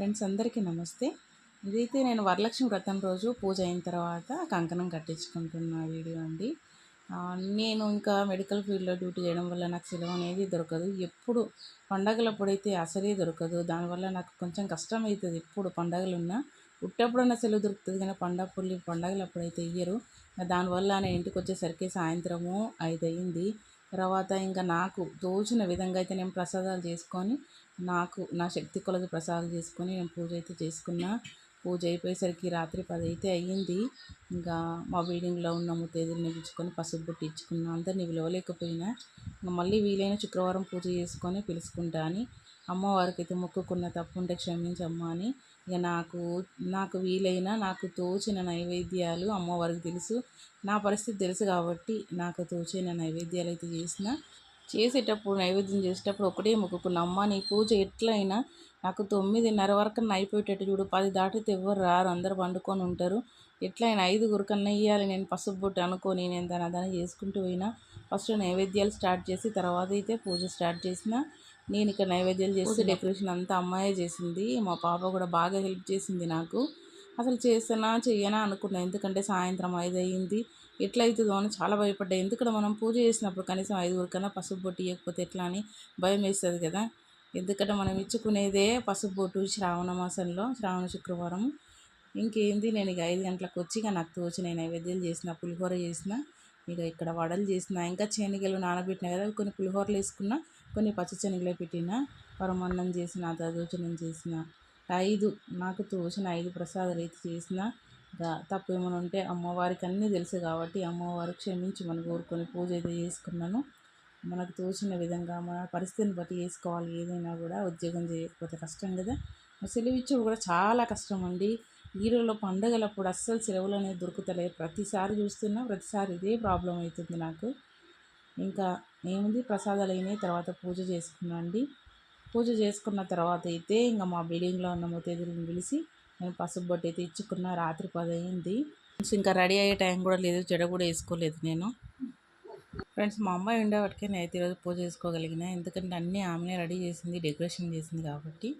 Friends అందరికీ నమస్తే. ఇదైతే నేను వరలక్ష్మి వ్రతం రోజు పూజ అయిన తర్వాత కంకణం కట్టించుకుంటున్న వీడియో అండి. నేను ఇంకా మెడికల్ ఫీల్డ్లో డ్యూటీ చేయడం వల్ల నాకు సెలవు అనేది దొరకదు. ఎప్పుడు పండగలప్పుడైతే అసలే దొరకదు. దానివల్ల నాకు కొంచెం కష్టం అవుతుంది ఎప్పుడు పండగలు ఉన్నా ఉట్టప్పుడన్నా సెలవు దొరుకుతుంది కానీ పండగ పుల్లి పండగలు అప్పుడైతే ఇయ్యరు. దానివల్ల నేను ఇంటికి వచ్చేసరికి సాయంత్రము ఐదు అయింది తర్వాత ఇంకా నాకు తోచిన విధంగా అయితే నేను ప్రసాదాలు చేసుకొని నాకు నా శక్తి కొలది ప్రసాదాలు చేసుకొని నేను పూజ అయితే చేసుకున్నా. పూజ అయిపోయేసరికి రాత్రి పది అయితే అయ్యింది. ఇంకా మా బిల్డింగ్లో ఉన్న ముత్తేదుల్ని పిలుచుకొని పసుపు బుట్టి ఇచ్చుకున్నా అందరినీ విలువలేకపోయినా ఇంకా మళ్ళీ వీలైన శుక్రవారం పూజ చేసుకొని పిలుచుకుంటా అని. అమ్మవారికి అయితే మొక్కుకున్న తప్పు ఉంటే క్షమించమ్మా అని. ఇక నాకు నాకు వీలైన నాకు తోచిన నైవేద్యాలు అమ్మవారికి తెలుసు. నా పరిస్థితి తెలుసు కాబట్టి నాకు తోచిన నైవేద్యాలు అయితే చేసిన. చేసేటప్పుడు నైవేద్యం చేసేటప్పుడు ఒకటే మొక్కుకున్న. అమ్మ నీ పూజ ఎట్లయినా నాకు తొమ్మిదిన్నర వరకు అయిపోయేటట్టు చూడు. పది దాటితే ఎవరు రారు. అందరు పండుకొని ఉంటారు. ఎట్లయినా ఐదుగురు కన్నా ఇవ్వాలి నేను పసుపు బొట్టు అనుకొని నేను దాని అదని చేసుకుంటూ పోయినా. ఫస్ట్ నైవేద్యాలు స్టార్ట్ చేసి తర్వాత అయితే పూజ స్టార్ట్ చేసిన. నేను ఇక్కడ నైవేద్యాలు చేసి డెకరేషన్ అంతా అమ్మాయే చేసింది. మా పాప కూడా బాగా హెల్ప్ చేసింది నాకు. అసలు చేస్తానా చెయ్యనా అనుకున్నా. ఎందుకంటే సాయంత్రం ఐదు అయ్యింది. ఎట్లయితుందో అని చాలా భయపడ్డా. ఎందుకంటే మనం పూజ చేసినప్పుడు కనీసం ఐదుగురు కన్నా పసుపు బొట్టు ఇవ్వకపోతే ఎట్లా అని భయం వేస్తుంది కదా. ఎందుకంటే మనం ఇచ్చుకునేదే పసుపు శ్రావణ మాసంలో శ్రావణ శుక్రవారం. ఇంకేంది నేను ఇక ఐదు గంటలకు వచ్చి ఇక నాకు తోచి నేను నైవేద్యాలు చేసిన పులిహోర చేసిన ఇక ఇక్కడ వడలు చేసిన ఇంకా శనగలు నానబెట్టిన కదా కొన్ని పులిహోరలు వేసుకున్న కొన్ని పచ్చి శనగలు పెట్టిన పరమాన్నం చేసిన దోచనం చేసిన ఐదు నాకు తోచిన ఐదు ప్రసాదాలు అయితే చేసిన తప్పు ఏమైనా ఉంటే అమ్మవారికి అన్నీ తెలుసు కాబట్టి అమ్మవారు క్షమించి మనం కోరుకొని పూజ అయితే చేసుకున్నాను. మనకు తోచిన విధంగా మన పరిస్థితిని బట్టి వేసుకోవాలి. ఏదైనా కూడా ఉద్యోగం చేయకపోతే కష్టం కదా. సెలవు ఇచ్చేవి కూడా చాలా కష్టం అండి. ఈరోజు పండుగలప్పుడు అస్సలు సెలవులు అనేది దొరుకుతలేదు ప్రతిసారి చూస్తున్నా ప్రతిసారి ఇదే ప్రాబ్లం అవుతుంది నాకు. ఇంకా ఏముంది? ప్రసాదాలు అయినాయి తర్వాత పూజ చేసుకున్నాను అండి. పూజ చేసుకున్న తర్వాత అయితే ఇంకా మా బిల్డింగ్లో ఉన్న ముత్తైదులను పిలిచి నేను పసుపు బొట్టు అయితే ఇచ్చుకున్న. రాత్రి పది అయింది. ఇంకా రెడీ అయ్యే టైం కూడా లేదు జడ కూడా వేసుకోలేదు నేను. ఫ్రెండ్స్ మా అమ్మాయి ఉండేవాటికే నేను అయితే ఈరోజు పూజ చేసుకోగలిగిన. ఎందుకంటే అన్నీ ఆమెనే రెడీ చేసింది డెకరేషన్ చేసింది కాబట్టి.